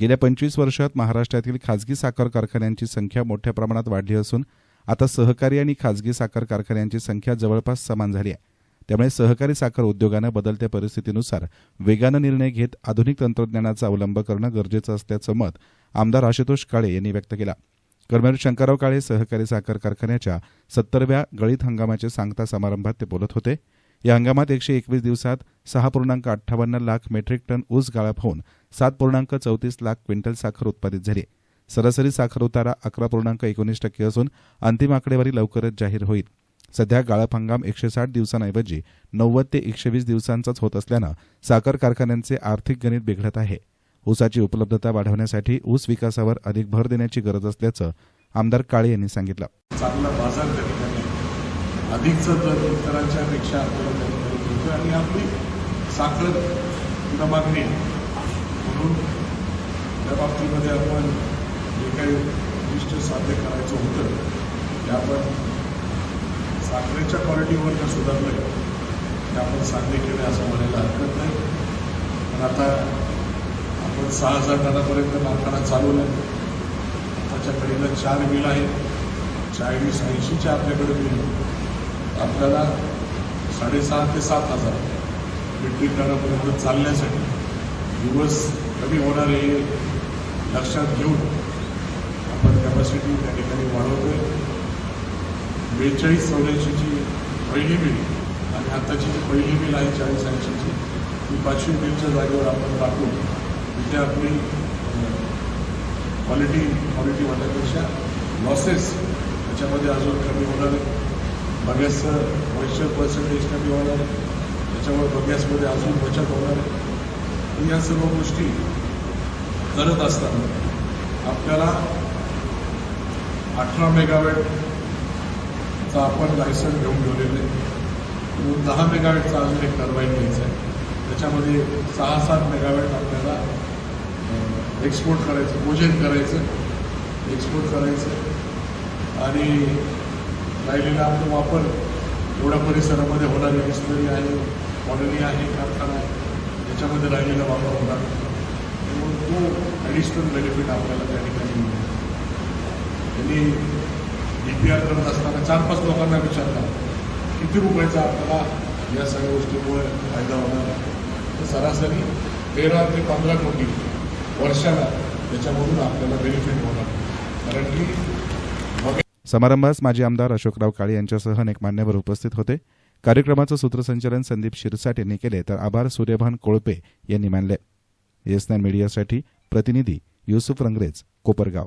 गेल्या पंचवीस वर्षात महाराष्ट्रातील खाजगी साखर कारखान्यांची संख्या मोठ्या प्रमाणात वाढली असून आता सहकारी आणि खाजगी साखर कारखान्यांची संख्या जवळपास समान झाली आहे. त्यामुळे सहकारी साखर उद्योगानं बदलत्या परिस्थितीनुसार वेगानं निर्णय घेत आधुनिक तंत्रज्ञानाचा अवलंब करणं गरजेचं असल्याचं मत आमदार आशुतोष काळे यांनी व्यक्त केलं. कर्मवीर शंकरराव काळे सहकारी साखर कारखान्याच्या सत्तरव्या गळीत हंगामाचे सांगता समारंभात ते बोलत होते. या हंगामात एकशे एकवीस दिवसात सहा पूर्णांक अठ्ठावन्न लाख मेट्रिक टन ऊस गाळप होऊन सात पूर्णांक चौतीस लाख क्विंटल साखर उत्पादित झाली. सरासरी साखर उतारा अकरा पूर्णांक एकोणीस टक्के असून अंतिम आकडेवारी लवकरच जाहीर होईल. सध्या गाळप हंगाम एकशे साठ दिवसांऐवजी नव्वद ते एकशे वीस दिवसांचाच होत असल्यानं साखर कारखान्यांचे आर्थिक गणित बिघडत आहे. ऊसाची उपलब्धता वाढवण्यासाठी ऊस विकासावर अधिक भर देण्याची गरज असल्याचं आमदार काळे यांनी सांगितलं चांगला बाजार त्या ठिकाणी अधिकचं दर इतरांच्या पेक्षा आपल्याला त्या मिळतो आणि आपली साखर पुन्हा मागणी आहे. म्हणून त्या बाबतीमध्ये आपण जे काही उद्दिष्ट साध्य करायचं होतं ते आपण साखरेच्या क्वालिटीवर जर सुधारलं ते आपण साध्य केलं असं म्हणायला हरकत नाही. पण आता आपण सहा हजार टनापर्यंत कारखाना चालवला आहे आताच्या घडीला चार मिल आहेत. चाळीस ऐंशीच्या आपल्याकडे मिल आपल्याला साडेसहा ते सात हजार मेट्रिक टनापर्यंत चालण्यासाठी दिवस कमी होणार हे लक्षात घेऊन आपण कॅपॅसिटी त्या ठिकाणी वाढवतोय. बेचाळीस चौऱ्याऐंशीची पहिली बिल आणि आत्ताची जी पहिली बिल आहे चाळीस ऐंशीची ती पाचशे बिलच्या जागेवर आपण टाकून तिथे आपली क्वालिटी क्वालिटी वाटण्यापेक्षा लॉसेस त्याच्यामध्ये अजून कमी होणार आहे बगॅसचं मॉइश्चर पर्सेंटेज कमी होणार आहे. त्याच्यामुळे बगॅसमध्ये अजून बचत होणार आहे. या सर्व गोष्टी करत असताना आपल्याला अठरा मेगावॅटचा आपण लायसन्स घेऊन ठेवलेलं आहे. दहा मेगावॅटचा अजून एक टर्बाईन घ्यायचं आहे. त्याच्यामध्ये सहा सात मेगावॅट आपल्याला एक्सपोर्ट करायचं पूजन करायचं एक्सपोर्ट करायचं. आणि राहिलेला आपला वापर एवढ्या परिसरामध्ये होणारी डिस्टरी आहे कॉलनी आहे कारखाना आहे त्याच्यामध्ये राहिलेला वापर होणार त्यामुळे तो ॲडिशनल बेनिफिट आपल्याला त्या ठिकाणी मिळतो त्यांनी डी पी आर करत असताना चार पाच लोकांना विचारला किती रुपयाचा आपल्याला या सगळ्या गोष्टीमुळे फायदा होणार आहे? तर सरासरी तेरा ते पंधरा कोटी वर्षाला त्याच्यामधून आपल्याला बेनिफिट होणार कारण की समारंभास माजी आमदार अशोकराव काळे यांच्यासह अनेक मान्यवर उपस्थित होते. कार्यक्रमाचं सूत्रसंचालन संदीप शिरसाट यांनी केले तर आभार सूर्यभान कोळपे यांनी मानले. येस नाईन मीडियासाठी प्रतिनिधी युसुफ रंगरेज कोपरगाव.